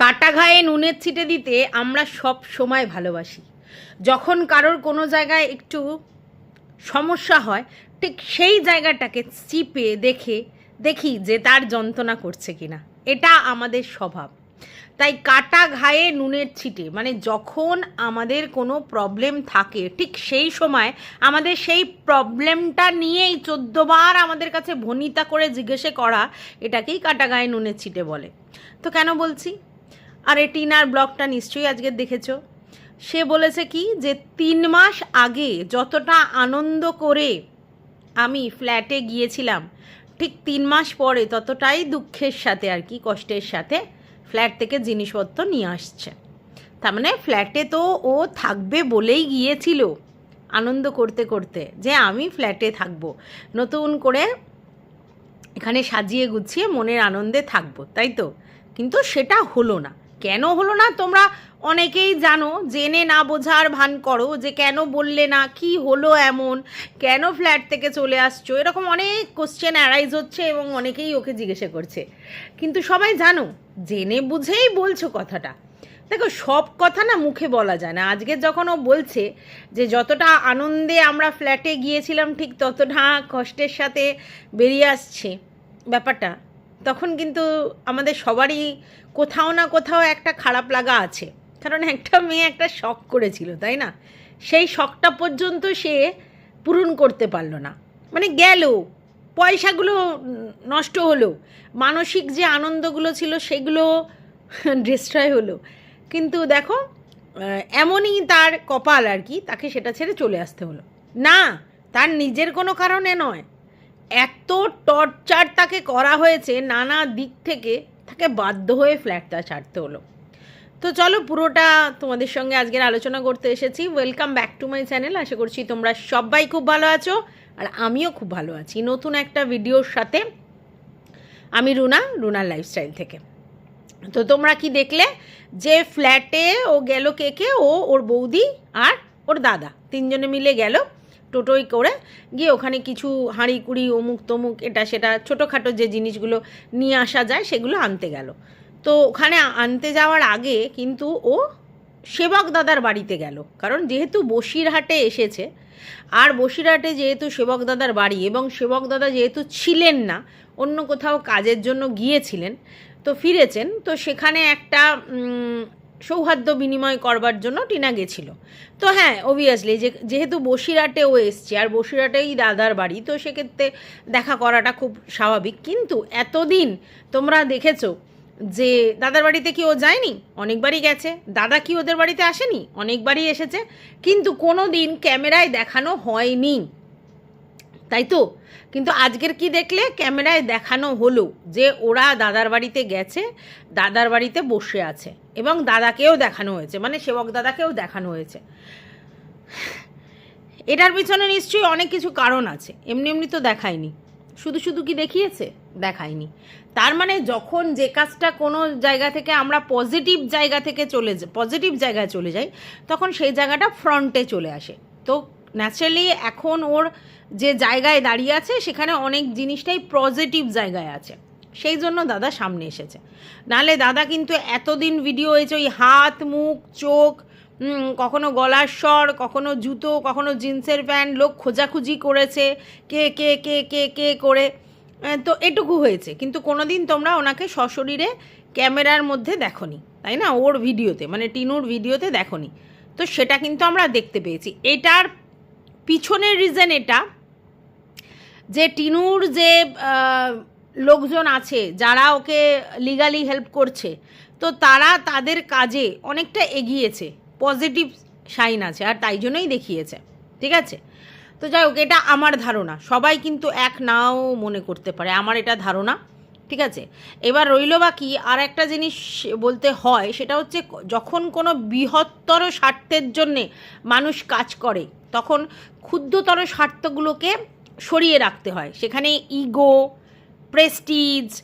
কাটা ঘায়ে নুনের ছিটে দিতে আমরা সব সময় ভালোবাসি। যখন কারোর কোনো জায়গায় একটু সমস্যা হয়, ঠিক সেই জায়গাটাকে চিপে দেখে দেখি যে তার যন্ত্রণা করছে কিনা। এটা আমাদের স্বভাব। তাই কাটা ঘায়ে নুনের ছিটে মানে যখন আমাদের কোনো প্রবলেম থাকে, ঠিক সেই সময় আমাদের সেই প্রবলেমটা নিয়েই চোদ্দবার আমাদের কাছে ভনিতা করে জিজ্ঞেসে করা, এটাকেই কাটা গায়ে নুনের ছিটে বলে। তো কেন বলছি? আর এই টিনার ব্লগটা নিশ্চয়ই আজকে দেখেছ। সে বলেছে কি যে তিন মাস আগে যতটা আনন্দ করে আমি ফ্ল্যাটে গিয়েছিলাম, ঠিক তিন মাস পরে ততটাই দুঃখের সাথে আর কি, কষ্টের সাথে ফ্ল্যাট থেকে জিনিসপত্র নিয়ে আসছে। তার মানে ফ্ল্যাটে তো ও থাকবে বলেই গিয়েছিল আনন্দ করতে করতে যে আমি ফ্ল্যাটে থাকব। নতুন করে এখানে সাজিয়ে গুছিয়ে মনের আনন্দে থাকব, তাই তো? কিন্তু সেটা হলো না। কেন হলো না? তোমরা অনেকেই জানো, জেনে না বোঝার ভান করো যে কেন বললে না, কি হলো এমন, কেন ফ্ল্যাট থেকে চলে আসছো? এরকম অনেক কোশ্চেন অ্যারাইজ হচ্ছে এবং অনেকেই ওকে জিজ্ঞাসা করছে। কিন্তু সবাই জানো, জেনে বুঝেই বলছো কথাটা। দেখো, সব কথা না মুখে বলা যায় না। আজকে যখন ও বলছে যে যতটা আনন্দে আমরা ফ্ল্যাটে গিয়েছিলাম, ঠিক ততটা কষ্টের সাথে বেরিয়ে আসছে। ব্যাপারটা তখন কিন্তু আমাদের সবারই কোথাও না কোথাও একটা খারাপ লাগা আছে। কারণ একটা মেয়ে একটা শখ করেছিল, তাই না? সেই শখটা পর্যন্ত সে পূরণ করতে পারল না। মানে গেল, পয়সাগুলো নষ্ট হলো, মানসিক যে আনন্দগুলো ছিল সেগুলো ডিস্ট্রয় হলো। কিন্তু দেখো এমনই তার কপাল আর কি, তাকে সেটা ছেড়ে চলে আসতে হলো। না, তার নিজের কোনো কারণে নয়। এত টর্চার তাকে করা হয়েছে, নানা দিক থেকে তাকে বাধ্য হয়ে ফ্ল্যাটটা ছাড়তে হলো। তো চলো পুরোটা তোমাদের সঙ্গে আজকের আলোচনা করতে এসেছি। Welcome back to my channel আশা করছি তোমরা সবাই খুব ভালো আছো আর আমিও খুব ভালো আছি। নতুন একটা ভিডিওর সাথে আমি রুনা, রুনার লাইফস্টাইল থেকে। তো তোমরা কি দেখলে? যে ফ্ল্যাটে ও গেল কে কে? ও, ওর বৌদি আর ওর দাদা। তিনজনে মিলে গেল। টোটোই করে গিয়ে ওখানে কিছু হাঁড়ি কুড়ি, অমুক তমুক, এটা সেটা, ছোটোখাটো যে জিনিসগুলো নিয়ে আসা যায় সেগুলো আনতে গেল। তো ওখানে আনতে যাওয়ার আগে কিন্তু ও সেবক দাদার বাড়িতে গেল। কারণ যেহেতু বসিরহাটে এসেছে, আর বসিরহাটে যেহেতু সেবক দাদার বাড়ি এবং সেবক দাদা যেহেতু ছিলেন না, অন্য কোথাও কাজের জন্য গিয়েছিলেন, তো ফিরেছেন। তো সেখানে একটা সৌহার্দ্য বিনিময় করবার জন্য টিনা গেছিল। তো হ্যাঁ অবভিয়াসলি যে, যেহেতু বসিরহাটে ও এসছে, আর বসিরহাটেই দাদার বাড়ি, তো সেক্ষেত্রে দেখা করাটা খুব স্বাভাবিক। কিন্তু এতদিন তোমরা দেখেছ যে, দাদার বাড়িতে কি ও যায়নি? অনেকবারই গেছে। দাদা কি ওদের বাড়িতে আসেনি? অনেকবারই এসেছে। কিন্তু কোনো দিন ক্যামেরায় দেখানো হয়নি। তাই তো? কিন্তু আজকের কি দেখলে? ক্যামেরায় দেখানো হলো যে ওরা দাদার বাড়িতে গেছে, দাদার বাড়িতে বসে আছে এবং দাদাকেও দেখানো হয়েছে মানে সেবক দাদাকেও দেখানো হয়েছে। এটার পিছনে নিশ্চয়ই অনেক কিছু কারণ আছে, এমনি এমনি তো দেখায়নি। শুধু শুধু কি দেখিয়েছে? দেখায়নি। তার মানে যখন যে কাজটা কোনো জায়গা থেকে আমরা পজিটিভ জায়গা থেকে চলে পজিটিভ জায়গায় চলে যাই, তখন সেই জায়গাটা ফ্রন্টে চলে আসে। তো ন্যাচারালি এখন ওর যে জায়গায় দাঁড়িয়ে আছে, সেখানে অনেক জিনিসটাই পজিটিভ জায়গায় আছে। সেই জন্য দাদা সামনে এসেছে। নালে দাদা কিন্তু এতদিন ভিডিও হয়েছে, ওই হাত, মুখ, চোখ কখনো গলার স্বর, কখনো জুতো, কখনো জিন্সের প্যান্ট, লোক খোঁজাখুঁজি করেছে, কে কে কে কে কে করে। তো এটুকু হয়েছে। কিন্তু কোনোদিন তোমরা ওনাকে সশরীরে ক্যামেরার মধ্যে দেখনি, তাই না? ওর ভিডিওতে মানে টিনুর ভিডিওতে দেখনি। তো সেটা কিন্তু আমরা দেখতে পেয়েছি। এটার পিছনের রিজন এটা যে টিনুর যে লোকজন আছে, যারা ওকে লিগালি হেল্প করছে, তো তারা তাদের কাজে অনেকটা এগিয়েছে পজিটিভ সাইন আছে, আর তাই জন্যই দেখিয়েছে, ঠিক আছে? তো যাই হোক, এটা আমার ধারণা, সবাই কিন্তু এক নাও মনে করতে পারে, আমার এটা ধারণা, ঠিক আছে? এবার রইল বাকি, আর একটা জিনিস বলতে হয়, সেটা হচ্ছে, যখন কোনো বৃহত্তর স্বার্থের জন্যে মানুষ কাজ করে তখন ক্ষুদ্রতর স্বার্থগুলোকে সরিয়ে রাখতে হয়। সেখানে ইগো প্রেস্টিজ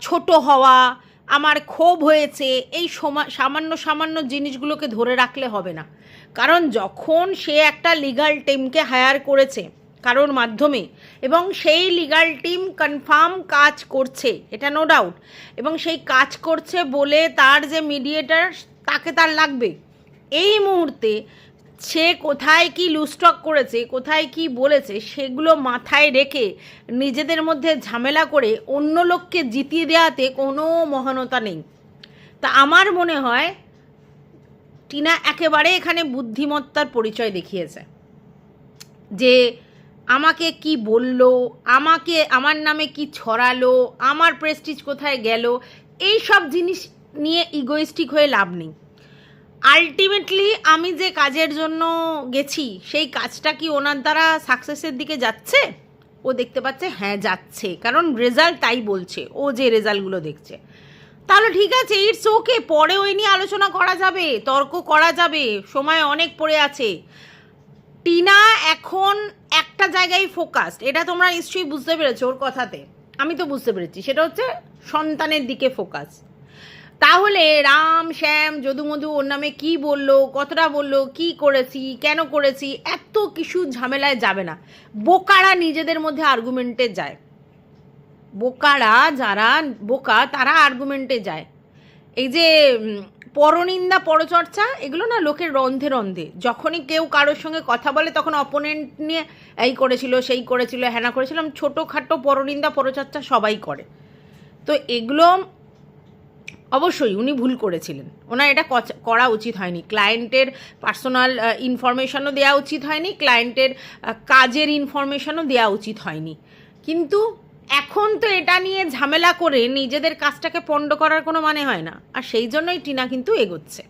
ছোট হওয়া, আমার ক্ষোভ হয়েছে, এই সমা- সামান্য সামান্য জিনিসগুলোকে ধরে রাখলে হবে না। কারণ যখন সে একটা লিগাল টিমকে হায়ার করেছে কারোর মাধ্যমে এবং সেই লিগাল টিম কনফার্ম কাজ করছে, এটা নো ডাউট এবং সেই কাজ করছে বলে তার যে মিডিয়েটার তাকে তার লাগবে। এই মুহূর্তে সে কোথায় কি লুস্টক করেছে, কোথায় কি বলেছে, সেগুলো মাথায় রেখে নিজেদের মধ্যে ঝামেলা করে অন্য লোককে জিতিয়ে দেওয়াতে কোনো মহানতা নেই। তা আমার মনে হয় টিনা একেবারে এখানে বুদ্ধিমত্তার পরিচয় দেখিয়েছে। যে আমাকে কি বলল, আমাকে, আমার নামে কি ছড়ালো, আমার প্রেস্টিজ কোথায় গেল এই সব জিনিস নিয়ে ইগোইস্টিক হয়ে লাভ নেই। আলটিমেটলি আমি যে কাজের জন্য গেছি, সেই কাজটা কি ওনার দ্বারা সাকসেসের দিকে যাচ্ছে? ও দেখতে পাচ্ছে হ্যাঁ যাচ্ছে। কারণ রেজাল্ট তাই বলছে, ও যে রেজাল্টগুলো দেখছে। তাহলে ঠিক আছে ইটস ওকে পরে ওই নিয়ে আলোচনা করা যাবে, তর্ক করা যাবে, সময় অনেক পড়ে আছে। টিনা এখন একটা জায়গায় ফোকাসড এটা তোমরা নিশ্চয়ই বুঝতে পেরেছ ওর কথাতে। আমি তো বুঝতে পেরেছি, সেটা হচ্ছে সন্তানের দিকে ফোকাস তাহলে রাম, শ্যাম, যদুমধু ওর নামে কি বলল, কতটা বলল, কি করেছি, কেন করেছি, এত কিছু ঝামেলায় যাবে না। বোকারা নিজেদের মধ্যে আর্গুমেন্টে যায়। বোকারা যারা, বোকা তারা আর্গুমেন্টে যায়। এই যে পরনিন্দা পরচর্চা, এগুলো না লোকের রন্ধে রন্ধে। যখনই কেউ কারোর সঙ্গে কথা বলে, তখন অপোনেন্ট নিয়ে এই করেছিল, সেই করেছিল, হ্যানা করেছিলাম ছোটোখাটো পরনিন্দা পরচর্চা সবাই করে। তো এগুলো অবশ্যই উনি ভুল করেছিলেন। ওনার এটা করা উচিত হয়নি। ক্লায়েন্টের পার্সোনাল ইনফরমেশনও দেওয়া উচিত হয়নি ক্লায়েন্টের কাজের ইনফরমেশনও দেওয়া উচিত হয়নি। কিন্তু এখন তো এটা নিয়ে ঝামেলা করে নিজেদের কাজটাকে পণ্ড করার কোনো মানে হয় না। আর সেই জন্যই টিনা কিন্তু এগোচ্ছে।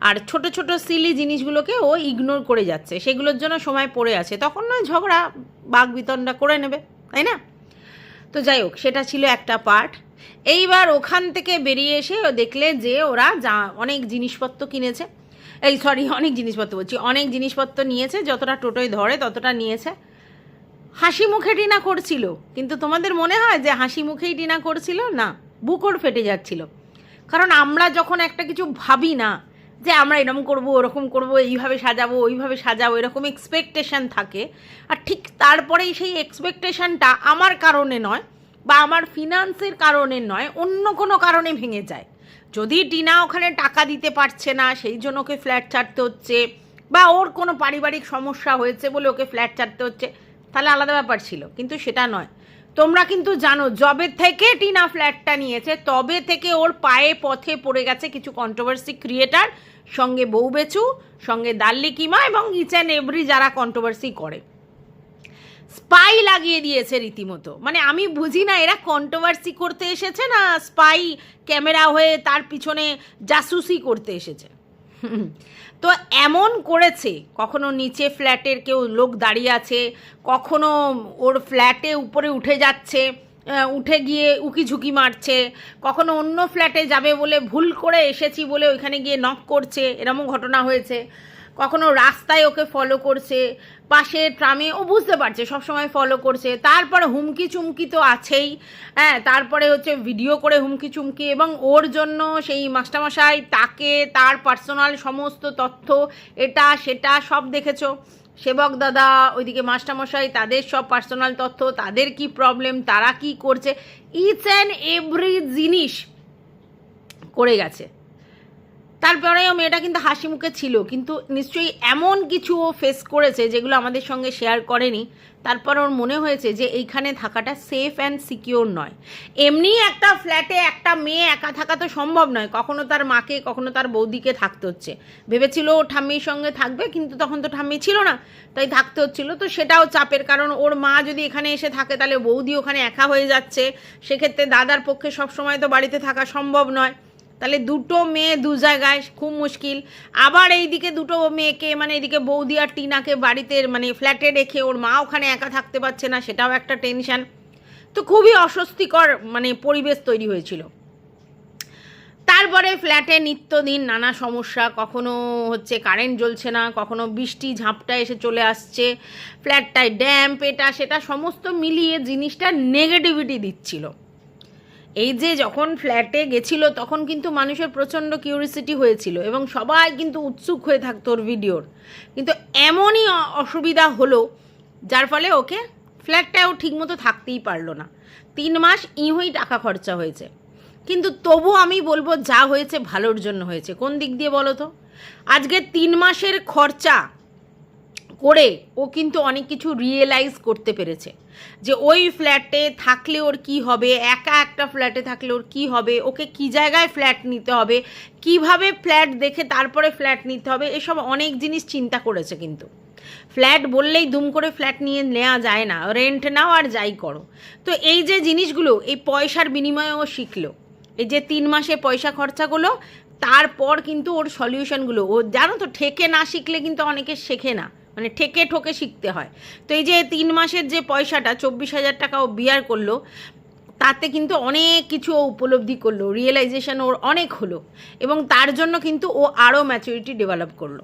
আর ছোট ছোট সিলি জিনিসগুলোকে ও ইগনোর করে যাচ্ছে। সেগুলোর জন্য সময় পড়ে আছে। তখন নয়, ঝগড়া, বাঘ বিতণ্ডা করে নেবে, তাই না? তো যাই হোক, সেটা ছিল একটা পার্ট এইবার ওখান থেকে বেরিয়ে এসে দেখলে যে ওরা যা অনেক জিনিসপত্র কিনেছে। এই সরি অনেক জিনিসপত্র বলছি, অনেক জিনিসপত্র নিয়েছে, যতটা টোটোয় ধরে ততটা নিয়েছে। হাসি মুখে টিনা করছিল, কিন্তু তোমাদের মনে হয় যে হাসি মুখেই টিনা করছিল? না, বুকর ফেটে যাচ্ছিল। কারণ আমরা যখন একটা কিছু ভাবি না, যে আমরা এরকম করব, ওরকম করব, এইভাবে সাজাবো, ওইভাবে সাজাবো, এরকম এক্সপেকটেশন থাকে। আর ঠিক তারপরেই সেই এক্সপেকটেশনটা আমার কারণে নয় বা আমার ফিনান্সের কারণে নয়, অন্য কোনো কারণে ভেঙে যায়। যদি টিনা ওখানে টাকা দিতে পারছে না, সেই জন্য ওকে ফ্ল্যাট ছাড়তে হচ্ছে, বা ওর কোনো পারিবারিক সমস্যা হয়েছে বলে ওকে ফ্ল্যাট ছাড়তে হচ্ছে, তাহলে আলাদা ব্যাপার ছিল, কিন্তু সেটা নয়। তোমরা কিন্তু জানো জবে থেকে টিনা ফ্ল্যাটটা নিয়েছে, তবে থেকে ওর পায়ে পথে পড়ে গেছে কিছু কন্ট্রোভার্সি ক্রিয়েটার সঙ্গে বউ বেচু, সঙ্গে দাল্লি কিমা এবং ইচ অ্যান্ড এভরি যারা কন্ট্রোভার্সি করে। স্পাই লাগিয়ে দিয়েছে রীতিমতো মানে আমি বুঝি না, এরা কন্ট্রোভার্সি করতে এসেছে না স্পাই ক্যামেরা হয়ে তার পিছনে জাসুসি করতে এসেছে। তো এমন করেছে, কখনো নিচে ফ্ল্যাটের কেউ লোক দাঁড়িয়ে আছে, কখনো ওর ফ্ল্যাটে উপরে উঠে যাচ্ছে উঠে গিয়ে উকি ঝুঁকি মারছে, কখনো অন্য ফ্ল্যাটে যাবে বলে ভুল করে এসেছি বলে ওইখানে গিয়ে নক করছে, এরকম ঘটনা হয়েছে কখনো রাস্তায় ওকে ফলো করছে পাশে ট্রামে ও বুঝতে পারছে সব সময় ফলো করছে। তারপরে হুমকি চুমকি তো আছেই। হ্যাঁ তারপরে হচ্ছে ভিডিও করে হুমকি চুমকি এবং ওর জন্য সেই মাস্টারমশাই, তাকে, তার পার্সোনাল সমস্ত তথ্য, এটা, সেটা সব দেখেছ। সেবক দাদা, ওইদিকে মাস্টারমশাই, তাদের সব পার্সোনাল তথ্য, তাদের কি প্রবলেম তারা কি করছে ইচ অ্যান্ড এভরি জিনিস করে গেছে। তারপরেও মেয়েটা কিন্তু হাসি মুখে ছিল, কিন্তু নিশ্চয়ই এমন কিছু ও ফেস করেছে যেগুলো আমাদের সঙ্গে শেয়ার করেনি। তারপর ওর মনে হয়েছে যে এইখানে থাকাটা সেফ অ্যান্ড সিকিওর নয়। এমনি একটা ফ্ল্যাটে একটা মেয়ে একা থাকা তো সম্ভব নয়, কখনো তার মাকে, কখনো তার বৌদিকে থাকতে হচ্ছে। ভেবেছিল ও ঠাম্মির সঙ্গে থাকবে, কিন্তু তখন তো ঠাম্মি ছিল না, তাই থাকতে হচ্ছিল। তো সেটাও চাপের কারণ, ওর মা যদি এখানে এসে থাকে, তাহলে বৌদি ওখানে একা হয়ে যাচ্ছে। সেক্ষেত্রে দাদার পক্ষে সবসময় তো বাড়িতে থাকা সম্ভব নয়। তাহলে দুটো মেয়ে দু জায়গায় খুব মুশকিল। আবার এইদিকে দুটো মেয়েকে মানে এদিকে বৌদি আর টিনাকে বাড়িতে মানে ফ্ল্যাটে রেখে ওর মা ওখানে একা থাকতে পারছে না, সেটাও একটা টেনশন তো খুবই অস্বস্তিকর মানে পরিবেশ তৈরি হয়েছিল। তারপরে ফ্ল্যাটে নিত্যদিন নানা সমস্যা, কখনো হচ্ছে কারেন্ট জ্বলছে না, কখনো বৃষ্টি ঝাপটা এসে চলে আসছে ফ্ল্যাটটায় ড্যাম্প এটা, সেটা, সমস্ত মিলিয়ে জিনিসটা নেগেটিভিটি দিচ্ছিল। এই যে যখন ফ্ল্যাটে গেছিল, তখন কিন্তু মানুষের প্রচণ্ড কিউরিসিটি হয়েছিল এবং সবাই কিন্তু উৎসুক হয়ে থাকতো ওর ভিডিওর কিন্তু এমনই অসুবিধা হলো, যার ফলে ওকে ফ্ল্যাটটাও ঠিকমতো থাকতেই পারল না। তিন মাস ইহই টাকা খরচা হয়েছে। কিন্তু তবু আমি বলব, যা হয়েছে ভালোর জন্য হয়েছে। কোন দিক দিয়ে বলো তো? আজকে তিন মাসের খরচা করে ও কিন্তু অনেক কিছু রিয়েলাইজ করতে পেরেছে। যে ওই ফ্ল্যাটে থাকলে ওর কি হবে? একা একটা ফ্ল্যাটে থাকলে ওর কি হবে? ওকে কি জায়গায় ফ্ল্যাট নিতে হবে? কীভাবে ফ্ল্যাট দেখে তারপরে ফ্ল্যাট নিতে হবে? এসব অনেক জিনিস চিন্তা করেছে কিন্তু। ফ্ল্যাট বললেই দুম করে ফ্ল্যাট নিয়ে নেওয়া যায় না। রেন্ট নাও আর যাই করো। তো এই যে জিনিসগুলো, এই পয়সার বিনিময়ে ও শিখলো। এই যে তিন মাসে পয়সা খরচাগুলো তারপর কিন্তু ওর সলিউশনগুলো ও জানো তো, ঠেকে না শিখলে কিন্তু অনেকে শেখে না। মানে ঠেকে ঠোকে শিখতে হয়। তো এই যে তিন মাসের যে পয়সাটা, চব্বিশ হাজার টাকা ও বিয়ার করল, তাতে কিন্তু অনেক কিছু ও উপলব্ধি করল রিয়েলাইজেশন ওর অনেক হলো এবং তার জন্য কিন্তু ও আরও ম্যাচুরিটি ডেভেলপ করল।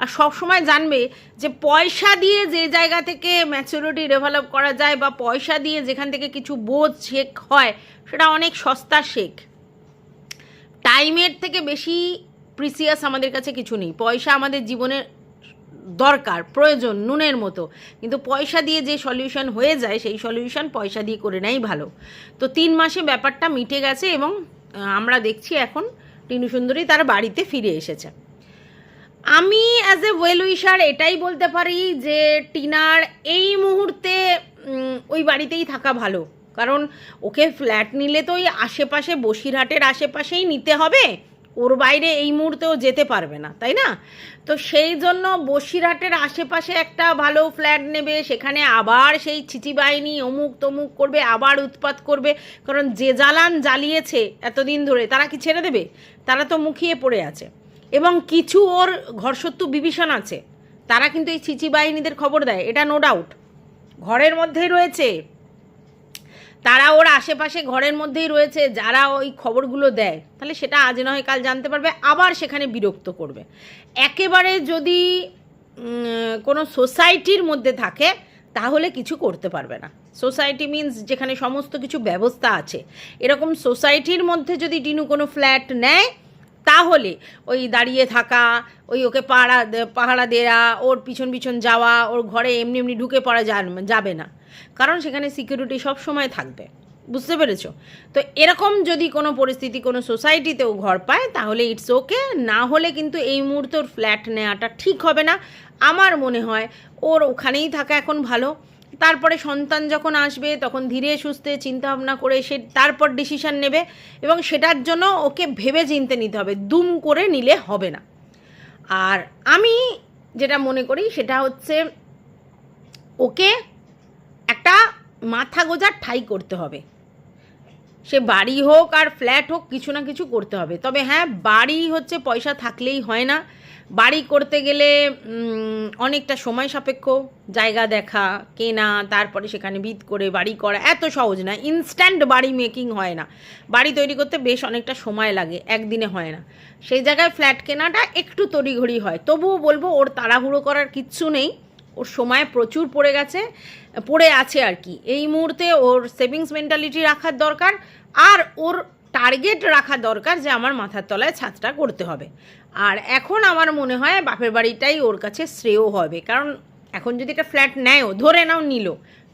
আর সব সময় জানবে যে পয়সা দিয়ে যে জায়গা থেকে ম্যাচুরিটি ডেভেলপ করা যায় বা পয়সা দিয়ে যেখান থেকে কিছু বোধ শেখ হয়, সেটা অনেক সস্তা শেখ। টাইমের থেকে বেশি প্রিসিয়াস আমাদের কাছে কিছু নেই। পয়সা আমাদের জীবনের দরকার, প্রয়োজন, নুনের মতো। কিন্তু পয়সা দিয়ে যে সলিউশন হয়ে যায়, সেই সলিউশন পয়সা দিয়ে করে নেই ভালো। তো তিন মাসে ব্যাপারটা মিটে গেছে এবং আমরা দেখছি এখন টিনু সুন্দরী তার বাড়িতে ফিরে এসেছে। আমি অ্যাজ এ ওয়েল উইশার এটাই বলতে পারি যে টিনার এই মুহূর্তে ওই বাড়িতেই থাকা ভালো। কারণ ওকে ফ্ল্যাট নিলে তো ওই আশেপাশে বসিরহাটের আশেপাশেই নিতে হবে। ওর বাইরে এই মুহূর্তেও যেতে পারবে না, তাই না? তো সেই জন্য বসিরহাটের আশেপাশে একটা ভালো ফ্ল্যাট নেবে, সেখানে আবার সেই চিচি বাহিনী অমুক তমুক করবে, আবার উৎপাত করবে। কারণ যে জ্বালান জ্বালিয়েছে এতদিন ধরে, তারা কি ছেড়ে দেবে? তারা তো মুখিয়ে পড়ে আছে। এবং কিছু ওর ঘরসত্তু বিভীষণ আছে, তারা কিন্তু এই চিচি বাহিনীদের খবর দেয়, এটা নো ডাউট ঘরের মধ্যেই রয়েছে। তারা ওর আশেপাশে ঘরের মধ্যেই রয়েছে, যারা ওই খবরগুলো দেয়, তাহলে সেটা আজ নয় কাল জানতে পারবে, আবার সেখানে বিরক্ত করবে। একেবারে যদি কোনো সোসাইটির মধ্যে থাকে, তাহলে কিছু করতে পারবে না। সোসাইটি মিন্স যেখানে সমস্ত কিছু ব্যবস্থা আছে। এরকম সোসাইটির মধ্যে যদি টিনু কোনো ফ্ল্যাট নেয়, তাহলে ওই দাঁড়িয়ে থাকা, ওই ওকে পাহারা দে- পাহারা দেওয়া ওর পিছন পিছন যাওয়া, ওর ঘরে এমনি এমনি ঢুকে পড়া যাবে না। কারণ সেখানে সিকিউরিটি সব সময় থাকবে। বুঝতে পেরেছ? তো এরকম যদি কোনো পরিস্থিতি কোনো সোসাইটিতেও ঘর পায়, তাহলে ইটস ওকে না হলে কিন্তু এই মুহূর্তে ওর ফ্ল্যাট নেওয়াটা ঠিক হবে না। আমার মনে হয় ওর ওখানেই থাকা এখন ভালো। তারপরে সন্তান যখন আসবে, তখন ধীরে সুস্থে চিন্তা ভাবনা করে সে তারপর ডিসিশন নেবে এবং সেটার জন্য ওকে ভেবে চিনতে নিতে হবে, দুম করে নিলে হবে না। আর আমি যেটা মনে করি, সেটা হচ্ছে ওকে একটা মাথা গোজার ঠাই করতে হবে। সে বাড়ি হোক আর ফ্ল্যাট হোক কিছু না কিছু করতে হবে। তবে হ্যাঁ বাড়ি হচ্ছে পয়সা থাকলেই হয় না। বাড়ি করতে গেলে অনেকটা সময় সাপেক্ষ। জায়গা দেখা, কেনা, তারপরে সেখানে ভিত করে বাড়ি করা এত সহজ না। ইনস্ট্যান্ট বাড়ি মেকিং হয় না। বাড়ি তৈরি করতে বেশ অনেকটা সময় লাগে, একদিনে হয় না। সেই জায়গায় ফ্ল্যাট কেনাটা একটু তড়িঘড়ি হয়। তবুও বলব ওর তাড়াহুড়ো করার কিচ্ছু নেই। ওর সময় প্রচুর পড়ে গেছে, পড়ে আছে আর কি। এই মুহূর্তে ওর সেভিংস মেন্টালিটি রাখার দরকার আর ওর টার্গেট রাখা দরকার যে আমার মাথার তলায় ছাদটা করতে হবে। আর এখন আমার মনে হয় বাপের বাড়িটাই ওর কাছে শ্রেয় হবে। কারণ এখন যদি একটা ফ্ল্যাট নেয়ও, ধরে নাও নিল,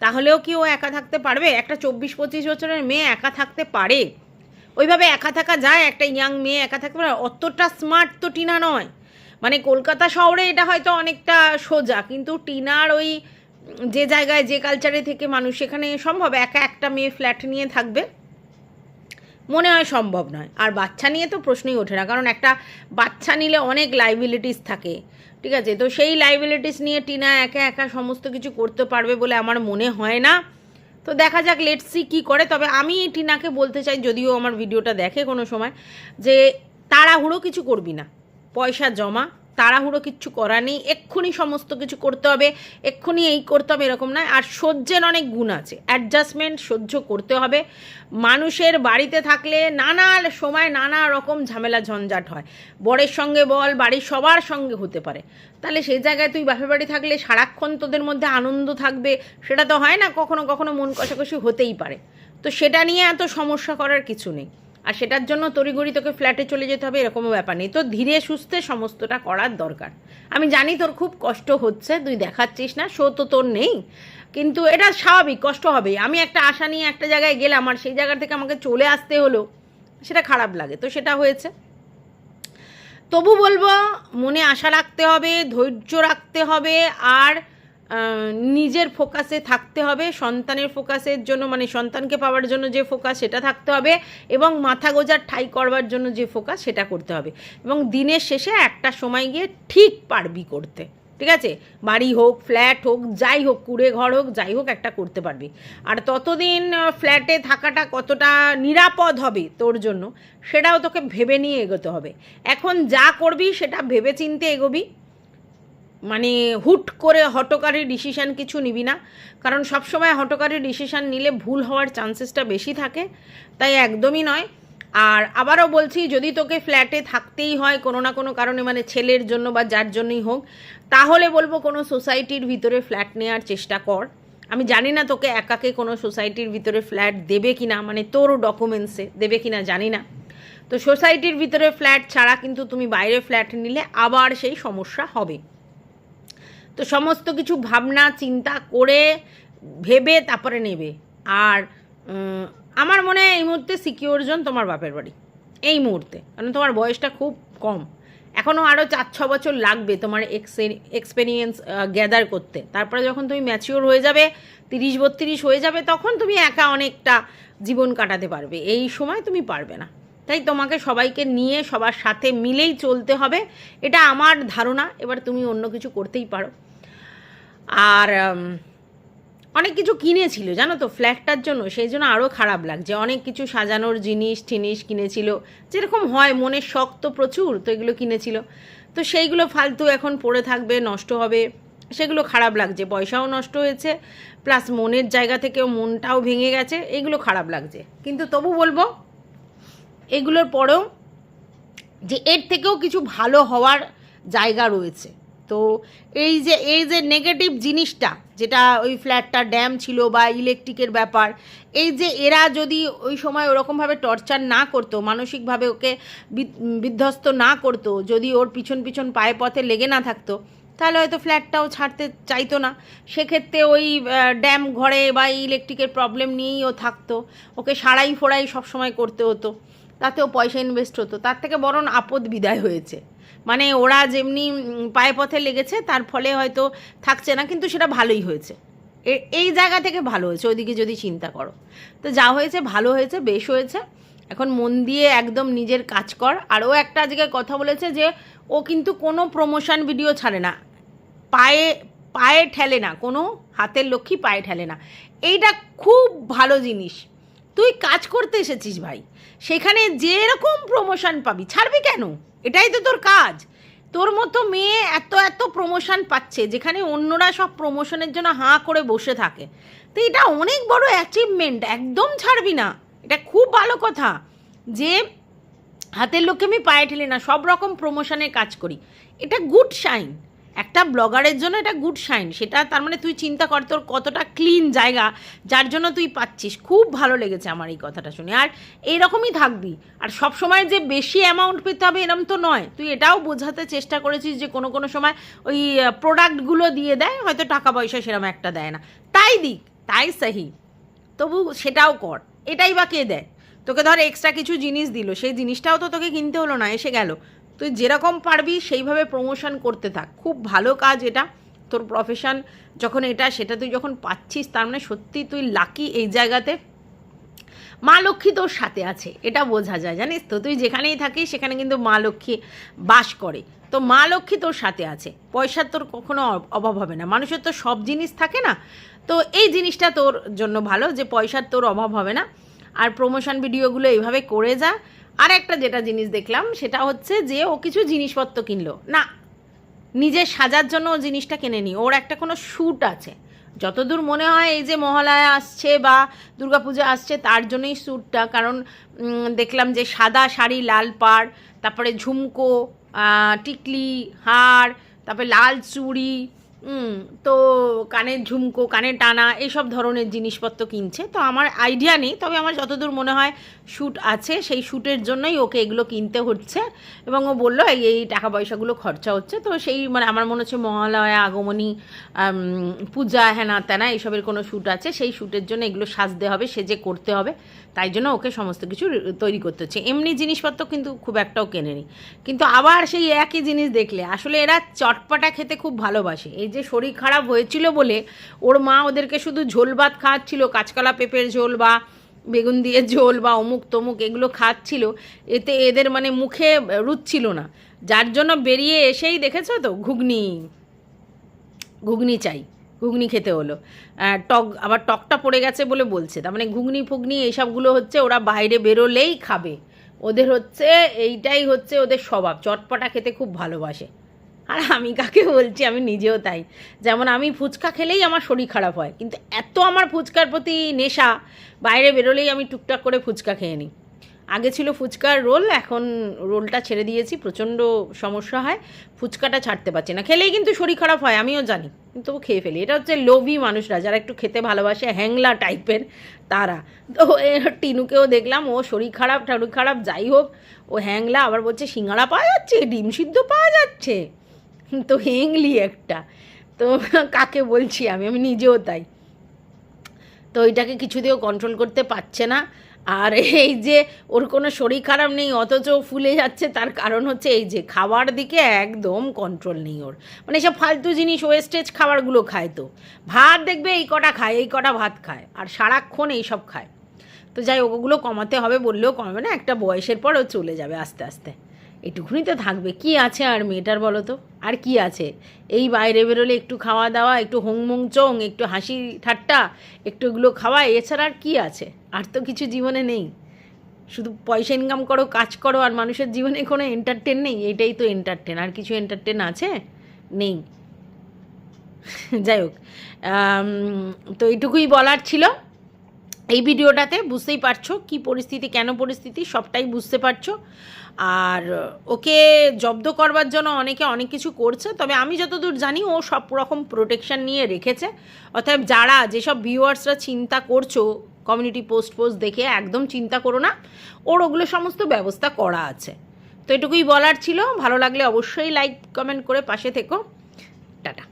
তাহলেও কি ও একা থাকতে পারবে? একটা চব্বিশ পঁচিশ বছরের মেয়ে একা থাকতে পারে। ওইভাবে একা থাকা যায়, একটা ইয়াং মেয়ে একা থাকতে পারে, অতটা স্মার্ট তো টিনা নয়। মানে কলকাতা শহরে এটা হয়তো অনেকটা সোজা, কিন্তু টিনার ওই যে জায়গায়, যে কালচারে থেকে মানুষ সেখানে সম্ভব, একা একটা মেয়ে ফ্ল্যাট নিয়ে থাকবে? মনে হয় সম্ভব নয়। আর বাচ্চা নিয়ে তো প্রশ্নই ওঠে না, কারণ একটা বাচ্চা নিলে অনেক লাইবিলিটিস থাকে, ঠিক আছে? তো সেই লাইবিলিটিস নিয়ে টিনা একা একা সমস্ত কিছু করতে পারবে বলে আমার মনে হয় না। তো দেখা যাক লেটসি কি করে। তবে আমি টিনাকে বলতে চাই, যদিও আমার ভিডিওটা দেখে কোনো সময়, যে তাড়াহুড়ো কিছু করবি না। পয়সা জমা, তাড়াহুড়ো কিচ্ছু করার নেই, এক্ষুনি সমস্ত কিছু করতে হবে, এক্ষুনি এই করতে হবে, এরকম নয়। আর সহ্যের অনেক গুণ আছে অ্যাডজাস্টমেন্ট সহ্য করতে হবে। মানুষের বাড়িতে থাকলে নানা সময় নানা রকম ঝামেলা ঝঞ্ঝাট হয়। বরের সঙ্গে বল, বাড়ির সবার সঙ্গে হতে পারে। তাহলে সেই জায়গায় তুই বাপের বাড়ি থাকলে সারাক্ষণ তোদের মধ্যে আনন্দ থাকবে, সেটা তো হয় না, কখনো কখনো মন কষাকষি হতেই পারে। তো সেটা নিয়ে এত সমস্যা করার কিছু নেই। আর সেটার জন্য তড়িঘড়ি তোকে ফ্ল্যাটে চলে যেতে হবে, এরকমও ব্যাপার নেই। তো ধীরে সুস্থে সমস্তটা করার দরকার। আমি জানি তোর খুব কষ্ট হচ্ছে, তুই দেখাচ্ছিস না, শো তো তোর নেই, কিন্তু এটা স্বাভাবিক, কষ্ট হবে। আমি একটা আশা নিয়ে একটা জায়গায় গেলাম, আর সেই জায়গা থেকে আমাকে চলে আসতে হলো, সেটা খারাপ লাগে। তো সেটা হয়েছে। তবু বলব, মনে আশা রাখতে হবে, ধৈর্য রাখতে হবে, আর নিজের ফোকাসে থাকতে হবে, সন্তানের ফোকাসের জন্য মানে সন্তানকে পাওয়ার জন্য যে ফোকাস সেটা থাকতে হবে এবং মাথা গোজার ঠাই করবার জন্য যে ফোকাস সেটা করতে হবে। এবং দিনের শেষে একটা সময় গিয়ে ঠিক পারবি করতে, ঠিক আছে? বাড়ি হোক ফ্ল্যাট হোক, যাই হোক, কুড়ে ঘর হোক, যাই হোক একটা করতে পারবি। আর ততদিন ফ্ল্যাটে থাকাটা কতটা নিরাপদ হবে তোর জন্য, সেটাও তোকে ভেবে নিয়ে এগোতে হবে। এখন যা করবি সেটা ভেবে চিনতে এগোবি। মানে হুট করে হটকারী ডিসিশান কিছু নিবি না। কারণ সবসময় হটকারী ডিসিশান নিলে ভুল হওয়ার চান্সেসটা বেশি থাকে, তাই একদমই নয়। আর আবারও বলছি, যদি তোকে ফ্ল্যাটে থাকতেই হয় কোনো না কোনো কারণে মানে ছেলের জন্য বা যার জন্যই হোক, তাহলে বলব কোনো সোসাইটির ভিতরে ফ্ল্যাট নেওয়ার চেষ্টা কর। আমি জানি না তোকে একাকে কোনো সোসাইটির ভিতরে ফ্ল্যাট দেবে কিনা মানে তোর ডকুমেন্টসে দেবে কিনা জানি না। তো সোসাইটির ভিতরে ফ্ল্যাট ছাড়া কিন্তু তুমি বাইরে ফ্ল্যাট নিলে আবার সেই সমস্যা হবে। তো সমস্ত কিছু ভাবনা, চিন্তা করে ভেবে তারপরে নেবে। আর আমার মনে হয় এই মুহূর্তে সিকিওর জন তোমার বাপের বাড়ি। এই মুহূর্তে। কারণ তোমার বয়সটা খুব কম। এখনও আরও চার, ছ বছর লাগবে তোমার এক্সপেরিয়েন্স গ্যাদার করতে। তারপরে যখন তুমি ম্যাচিওর হয়ে যাবে, তিরিশ, বত্রিশ হয়ে যাবে, তখন তুমি একা অনেকটা জীবন কাটাতে পারবে। এই সময় তুমি পারবে না। তাই তোমাকে সবাইকে নিয়ে, সবার সাথে মিলেই চলতে হবে। এটা আমার ধারণা। এবার তুমি অন্য কিছু করতেই পারো। আর অনেক কিছু কিনেছিল, জানো তো, ফ্ল্যাটটার জন্য। সেই জন্য আরও খারাপ লাগছে। অনেক কিছু সাজানোর জিনিস টিনিস কিনেছিল। যেরকম হয়, মনের শখ তো প্রচুর, তো এগুলো কিনেছিল। তো সেইগুলো ফালতু এখন পড়ে থাকবে, নষ্ট হবে। সেগুলো খারাপ লাগছে। পয়সাও নষ্ট হয়েছে, প্লাস মনের জায়গা থেকেও মনটাও ভেঙে গেছে, এগুলো খারাপ লাগছে। কিন্তু তবু বলব, এগুলোর পরেও যে এর থেকেও কিছু ভালো হওয়ার জায়গা রয়েছে। তো এই যে এই যে নেগেটিভ জিনিসটা, যেটা ওই ফ্ল্যাটটা ড্যাম ছিল বা ইলেকট্রিকের ব্যাপার, এই যে এরা যদি ওই সময় ওরকমভাবে টর্চার না করতো, মানসিকভাবে ওকে বিধ্বস্ত না করতো, যদি ওর পিছন পিছন পায়ে পথে লেগে না থাকতো, তাহলে হয়তো ফ্ল্যাটটাও ছাড়তে চাইতো না। সেক্ষেত্রে ওই ড্যাম ঘরে বা ইলেকট্রিকের প্রবলেম নিয়েই ও থাকতো। ওকে সারাই ফোড়াই সবসময় করতে হতো। তাতেও পয়সা ইনভেস্ট হতো। তার থেকে বরং আপদ বিদায় হয়েছে। মানে ওরা যেমনি পায়ে পথে লেগেছে, তার ফলে হয়তো থাকছে না, কিন্তু সেটা ভালোই হয়েছে। এই জায়গা থেকে ভালো হয়েছে, ওইদিকে যদি চিন্তা করো। তো যা হয়েছে, ভালো হয়েছে, বেশ হয়েছে। এখন মন দিয়ে একদম নিজের কাজ কর। আর ও একটা আজকে কথা বলেছে যে, ও কিন্তু কোনো প্রমোশন ভিডিও ছাড়ে না। পায়ে পায়ে ঠেলে না, কোনো হাতের লক্ষ্মী পায়ে ঠেলে না। এইটা খুব ভালো জিনিস। তুই কাজ করতে এসেছিস ভাই। সেখানে যেরকম প্রমোশন পাবি, ছাড়বি কেন? এটাই তো তোর কাজ। তোর মতো মেয়ে এত এত প্রমোশন পাচ্ছে, যেখানে অন্যরা সব প্রমোশনের জন্য হাঁ করে বসে থাকে। তো এটা অনেক বড় অ্যাচিভমেন্ট একদম ছাড়বি না। এটা খুব ভালো কথা যে হাতের লোককে আমি পায়ে ঠেলি না, সব রকম প্রমোশনের কাজ করি। এটা গুড সাইন একটা ব্লগারের জন্য এটা গুড সাইন সেটা তার মানে তুই চিন্তা কর, তোর কতটা ক্লিন জায়গা, যার জন্য তুই পাচ্ছিস। খুব ভালো লেগেছে আমার এই কথাটা শুনে। আর এইরকমই থাকবি। আর সব সময় যে বেশি অ্যামাউন্ট পেতে হবে এরম তো নয়। তুই এটাও বোঝাতে চেষ্টা করেছিস যে কোনো কোনো সময় ওই প্রোডাক্টগুলো দিয়ে দেয়, হয়তো টাকা পয়সা সেরকম একটা দেয় না। তাই দিক, তাই সাহি। তবু সেটাও কর। এটাই বা কে দেয়? তোকে ধর এক্সট্রা কিছু জিনিস দিল। সেই জিনিসটাও তো তোকে কিনতে হলো না, এসে গেল। তুই যেরকম পারবি সেইভাবে প্রমোশন করতে থাক। খুব ভালো কাজ এটা। তোর প্রফেশন যখন এটা, সেটা তুই যখন পাচ্ছিস, তার মানে সত্যি তুই লাকি এই জায়গাতে। মা লক্ষ্মী তোর সাথে আছে, এটা বোঝা যায়, জানিস তো? তুই যেখানেই থাকিস, সেখানে কিন্তু মা লক্ষ্মী বাস করে। তো মা লক্ষ্মী তোর সাথে আছে। পয়সার তোর কখনো অভাব হবে না। মানুষের তো সব জিনিস থাকে না? তো এই জিনিসটা তোর জন্য ভালো যে পয়সার তোর অভাব হবে না। আর প্রমোশন ভিডিওগুলো এইভাবে করে যা। আর একটা যেটা জিনিস দেখলাম, সেটা হচ্ছে যে ও কিছু জিনিসপত্র কিনলো। না নিজের সাজার জন্য ও জিনিসটা কিনে নি ওর একটা কোনো শ্যুট আছে। যতদূর মনে হয় এই যে মহালয়া আসছে বা দুর্গাপূজা আসছে, তার জন্যই শ্যুটটা কারণ দেখলাম যে সাদা শাড়ি, লাল পাড়, তারপরে ঝুমকো টিকলি, হার, তারপরে লাল চুড়ি তো কানের ঝুমকো, কানে টানা এইসব ধরনের জিনিসপত্র কিনছে। তো আমার আইডিয়া নেই, তবে আমার যতদূর মনে হয় শ্যুট আছে, সেই শ্যুটের জন্যই ওকে এগুলো কিনতে হচ্ছে। এবং ও বলল, এই টাকা পয়সাগুলো খরচা হচ্ছে। তো সেই মানে আমার মনে হচ্ছে মহালয়া, আগমনী পূজা হ্যানা ত্যানা এইসবের কোনো শ্যুট আছে। সেই শ্যুটের জন্য এগুলো সাজতে হবে, সেজে করতে হবে। তাই জন্য ওকে সমস্ত কিছু তৈরি করতে হচ্ছে। এমনি জিনিসপত্র কিন্তু খুব একটাও কেনেনি। কিন্তু আবার সেই একই জিনিস দেখলে, আসলে এরা চটপাটা খেতে খুব ভালোবাসে। এই যে শরীর খারাপ হয়েছিল বলে ওর মা ওদেরকে শুধু ঝোল ভাত খাওয়াচ্ছিল, কাঁচকলা পেঁপের ঝোল বা বেগুন দিয়ে ঝোল বা অমুক তমুক এগুলো খাচ্ছিল। এতে এদের মানে মুখে রুচছিল না। যার জন্য বেরিয়ে এসেই দেখেছ তো, ঘুগনি ঘুগনি চাই, ঘুগনি খেতে হলো। টক, আবার টকটা পড়ে গেছে বলে বলছে। তার মানে ঘুগনি, ফুগনি এইসবগুলো হচ্ছে ওরা বাইরে বেরোলেই খাবে। ওদের হচ্ছে, এইটাই হচ্ছে ওদের স্বভাব। চটপটা খেতে খুব ভালোবাসে। আর আমি কাকে বলছি, আমি নিজেও তাই। যেমন আমি ফুচকা খেলেই আমার শরীর খারাপ হয়, কিন্তু এত আমার ফুচকার প্রতি নেশা, বাইরে বেরোলেই আমি টুকটাক করে ফুচকা খেয়ে নিই। আগে ছিল ফুচকার রোল, এখন রোলটা ছেড়ে দিয়েছি, প্রচণ্ড সমস্যা হয়, ফুচকাটা ছাড়তে পারছি না। খেলেই কিন্তু শরীর খারাপ হয়, আমিও জানি, কিন্তু খেয়ে ফেলি। এটা হচ্ছে লোভী মানুষরা, যারা একটু খেতে ভালোবাসে, হ্যাংলা টাইপের তারা। তো টিনুকেও দেখলাম, ও শরীর খারাপ ঠারুর খারাপ, যাই হোক, ও হ্যাংলা, আবার বলছে, সিঙ্গাড়া পাওয়া যাচ্ছে, ডিম সিদ্ধ পাওয়া যাচ্ছে। তো হেংলি একটা। তো কাকে বলছি আমি? আমি নিজেও তাই। তো ওইটাকে কিছুতেও কন্ট্রোল করতে পারছে না। আর এই যে ওর কোনো শরীর খারাপ নেই, অথচ ফুলে যাচ্ছে, তার কারণ হচ্ছে এই যে খাবার দিকে একদম কন্ট্রোল নেই ওর। মানে সব ফালতু জিনিস ওয়েস্টেজ খাবারগুলো খায় তো। ভাত দেখবে এই কটা খায়, এই কটা ভাত খায়, আর সারাক্ষণ এই সব খায়। তো যাই ওগুলো কমাতে হবে বললেও কমাবে না, একটা বয়সের পর ও চলে যাবে আস্তে আস্তে। এটুকুনি তো থাকবে। কি আছে আর মেয়েটার বলো তো? আর কি আছে? এই বাইরে বেরোলে একটু খাওয়া দাওয়া, একটু হোংমোং চোং, একটু হাসি ঠাট্টা, একটু এগুলো খাওয়া, এছাড়া আর কি আছে? আর তো কিছু জীবনে নেই। শুধু পয়সা ইনকাম করো, কাজ করো, আর মানুষের জীবনে কোনো এন্টারটেন নেই। এটাই তো এন্টারটেন আর কিছু এন্টারটেন আছে? নেই। যাই হোক তো এইটুকুই বলার ছিল। এই ভিডিওটাতে বুঝতেই পারছ কি পরিস্থিতি, কেন পরিস্থিতি, সবটাই বুঝতে পারছ। আর ওকে জব্দ করবার জন্য অনেকে অনেক কিছু করছে, তবে আমি যতদূর জানি ও সব রকম প্রোটেকশান নিয়ে রেখেছে। অতএব যারা যেসব ভিউয়ার্সরা চিন্তা করছ কমিউনিটি পোস্ট পোস্ট দেখে একদম চিন্তা করো না, ওর ওগুলো সমস্ত ব্যবস্থা করা আছে। তো এটুকুই বলার ছিল, ভালো লাগলে অবশ্যই লাইক কমেন্ট করে পাশে থেকো। টাটা।